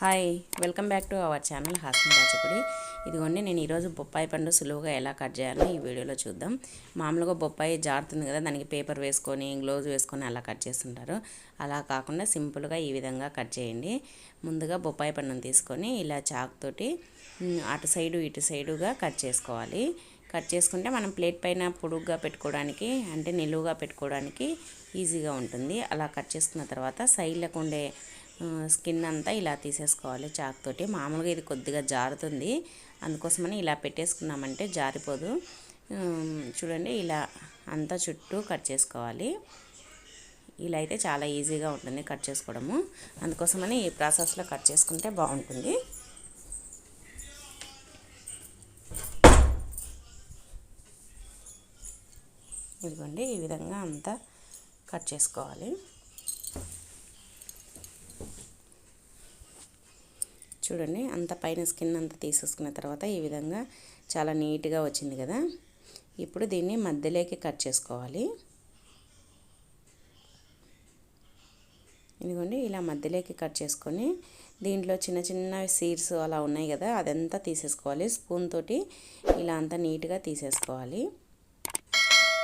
Hi welcome back to our channel హాస్యం రాచకుడి ఇదిగోండి నేను ఈరోజు బొప్పాయి పండు సులువుగా ఎలా కట్ చేయాలో ఈ వీడియోలో చూద్దాం. మామూలుగా బొప్పాయి జారుతుంది కదా దానికి పేపర్ వేసుకొని గ్లోవ్స్ వేసుకొని అలా కట్ చేస్తుంటారు. అలా కాకుండా సింపుల్గా ఈ విధంగా కట్ చేయండి. ముందుగా బొప్పాయి పండును తీసుకొని ఇలా చాకుతోటి అటు సైడు ఇటు సైడుగా కట్ చేసుకోవాలి. కట్ చేసుకుంటే మనం ప్లేట్ పైన పొడుగ్గా పెట్టుకోవడానికి అంటే నిలువుగా పెట్టుకోవడానికి ఈజీగా ఉంటుంది. అలా కట్ చేసుకున్న తర్వాత సైడ్లకు ఉండే స్కిన్ అంతా ఇలా తీసేసుకోవాలి చాకుతోటి. మామూలుగా ఇది కొద్దిగా జారుతుంది. అందుకోసమని ఇలా పెట్టేసుకున్నామంటే జారిపోదు. చూడండి ఇలా అంతా చుట్టూ కట్ చేసుకోవాలి. ఇలా అయితే చాలా ఈజీగా ఉంటుంది కట్ చేసుకోవడము. అందుకోసమని ఈ ప్రాసెస్లో కట్ చేసుకుంటే బాగుంటుంది. ఇదిగోండి ఈ విధంగా అంతా కట్ చేసుకోవాలి. చూడండి. అంత పైన స్కిన్ అంతా తీసేసుకున్న తర్వాత ఈ విధంగా చాలా నీట్గా వచ్చింది కదా. ఇప్పుడు దీన్ని మధ్యలోకి కట్ చేసుకోవాలి. ఇదిగోండి ఇలా మధ్యలోకి కట్ చేసుకొని దీంట్లో చిన్న చిన్న సీడ్స్ అలా ఉన్నాయి కదా అదంతా తీసేసుకోవాలి. స్పూన్ తోటి ఇలా అంతా నీట్గా తీసేసుకోవాలి.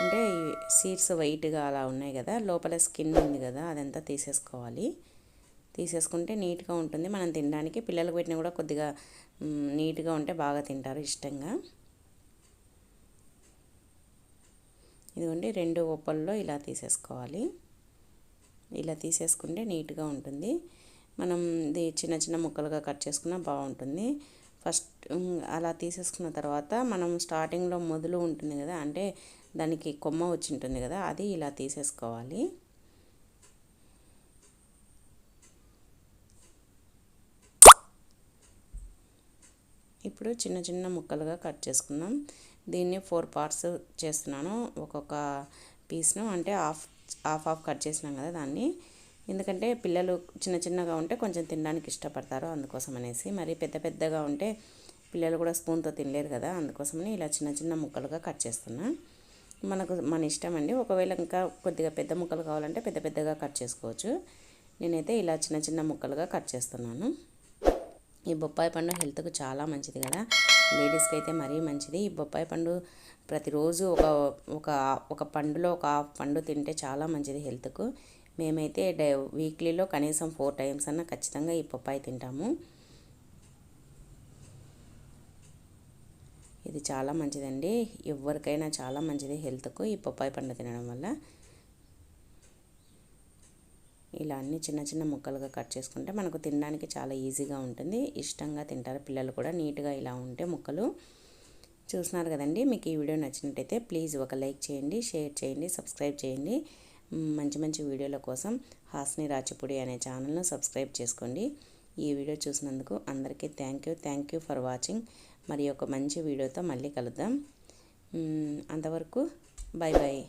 అంటే సీడ్స్ వైట్గా అలా ఉన్నాయి కదా లోపల స్కిన్ ఉంది కదా అదంతా తీసేసుకోవాలి. తీసేసుకుంటే నీట్గా ఉంటుంది. మనం తినడానికి పిల్లలకు పెట్టినా కూడా కొద్దిగా నీట్గా ఉంటే బాగా తింటారు ఇష్టంగా. ఇదిగోండి రెండు ఒప్పల్లో ఇలా తీసేసుకోవాలి. ఇలా తీసేసుకుంటే నీట్గా ఉంటుంది. మనం ఇది చిన్న చిన్న ముక్కలుగా కట్ చేసుకున్నా బాగుంటుంది. ఫస్ట్ అలా తీసేసుకున్న తర్వాత మనం స్టార్టింగ్లో మొదలు ఉంటుంది కదా అంటే దానికి కొమ్మ వచ్చి ఉంటుంది కదా అది ఇలా తీసేసుకోవాలి. ఇప్పుడు చిన్న చిన్న ముక్కలుగా కట్ చేసుకుందాం. దీన్ని ఫోర్ పార్ట్స్ చేస్తున్నాను. ఒక్కొక్క పీస్ను అంటే హాఫ్ హాఫ్ హాఫ్ కట్ చేసినాం కదా దాన్ని. ఎందుకంటే పిల్లలు చిన్న చిన్నగా ఉంటే కొంచెం తినడానికి ఇష్టపడతారు అందుకోసం అనేసి. మరి పెద్ద పెద్దగా ఉంటే పిల్లలు కూడా స్పూన్తో తినలేరు కదా అందుకోసమని ఇలా చిన్న చిన్న ముక్కలుగా కట్ చేస్తున్నా. మనకు మన ఇష్టం అండి. ఒకవేళ ఇంకా కొద్దిగా పెద్ద ముక్కలు కావాలంటే పెద్ద పెద్దగా కట్ చేసుకోవచ్చు. నేనైతే ఇలా చిన్న చిన్న ముక్కలుగా కట్ చేస్తున్నాను. ఈ బొప్పాయి పండు హెల్త్కు చాలా మంచిది కదా. లేడీస్కి అయితే మరీ మంచిది. ఈ బొప్పాయి పండు ప్రతిరోజు ఒక ఒక ఒక పండులో ఒక హాఫ్ పండు తింటే చాలా మంచిది హెల్త్కు. మేమైతే డై వీక్లీలో కనీసం ఫోర్ టైమ్స్ అన్నా ఖచ్చితంగా ఈ బొప్పాయి తింటాము. ఇది చాలా మంచిదండి. ఎవరికైనా చాలా మంచిది హెల్త్కు ఈ బొప్పాయి పండు తినడం వల్ల. ఇలా అన్ని చిన్న చిన్న ముక్కలుగా కట్ చేసుకుంటే మనకు తినడానికి చాలా ఈజీగా ఉంటుంది. ఇష్టంగా తింటారు పిల్లలు కూడా. నీట్గా ఇలా ఉంటే ముక్కలు. చూస్తున్నారు కదండి? మీకు ఈ వీడియో నచ్చినట్టయితే ప్లీజ్ ఒక లైక్ చేయండి షేర్ చేయండి సబ్స్క్రైబ్ చేయండి. మంచి మంచి వీడియోల కోసం హాస్ని రాచిపూడి అనే ఛానల్ను సబ్స్క్రైబ్ చేసుకోండి. ఈ వీడియో చూసినందుకు అందరికీ thank you. Thank you for watching. మరి ఒక మంచి వీడియోతో మళ్ళీ కలుద్దాం. అంతవరకు బాయ్ బాయ్